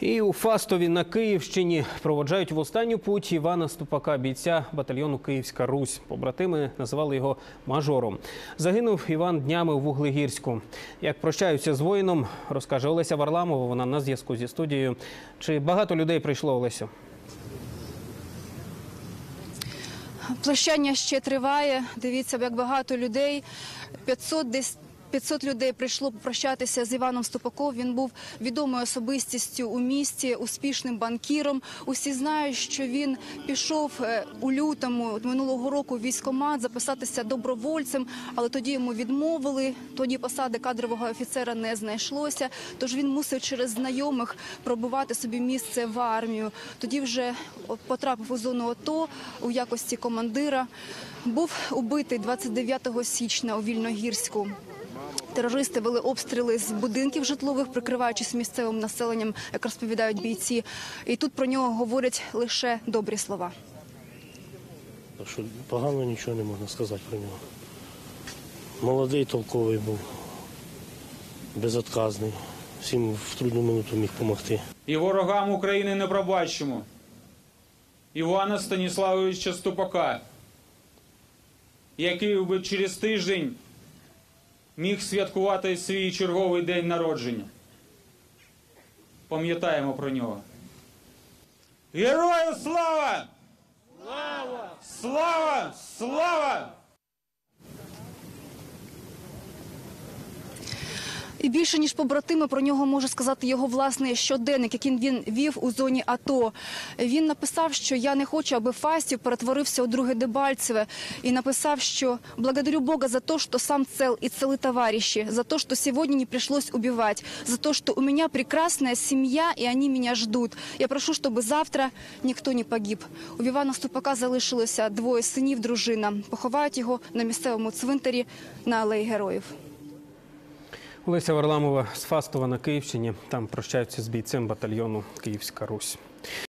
І у Фастові на Київщині проводжають в останню путь Івана Ступака, бійця батальйону Київська Русь. Побратими називали його мажором. Загинув Іван днями у Вуглегірську. Як прощаються з воїном, розкаже Олеся Варламова. Вона на зв'язку зі студією. Чи багато людей прийшло Олесю? Прощання ще триває. Дивіться, як багато людей. 500 десь 500 людей прийшло попрощатися з Іваном Ступаком. Він був відомою особистістю у місті, успішним банкіром. Усі знають, що він пішов е, у лютому минулого року в військкомат записатися добровольцем, але тоді йому відмовили. Тоді посади кадрового офіцера не знайшлося. Тож він мусив через знайомих пробувати собі місце в армію. Тоді вже потрапив у зону АТО у якості командира. Був убитий 29 січня у Вільногірську. Терористи вели обстріли з будинків житлових, прикриваючись місцевим населенням, як розповідають бійці. І тут про нього говорять лише добрі слова. Так що погано нічого не можна сказати про нього. Молодий, толковий був, безотказний. Всім в трудну минуту міг допомогти. І ворогам України не пробачимо. Івана Станіславовича Ступака, який би через тиждень міг святкувати свій черговий день народження. Пам'ятаємо про нього. Герою слава! Слава! Слава! Слава! І більше ніж побратими про нього може сказати його власний щоденник, який він вів у зоні АТО. Він написав, що я не хочу, аби Фастів перетворився у друге Дебальцеве. І написав, що благодарю Бога за то, что сам цел и целы товарищи, за то, что сегодня не пришлось убивать, за то, что у меня прекрасная семья, и они меня ждут. Я прошу, чтобы завтра ніхто не погиб. У Івана Ступака залишилося двоє синів, дружина. Поховають його на місцевому цвинтарі на алеї героїв. Олеся Варламова з Фастова на Київщині. Там прощаються з бійцем батальйону Київська Русь.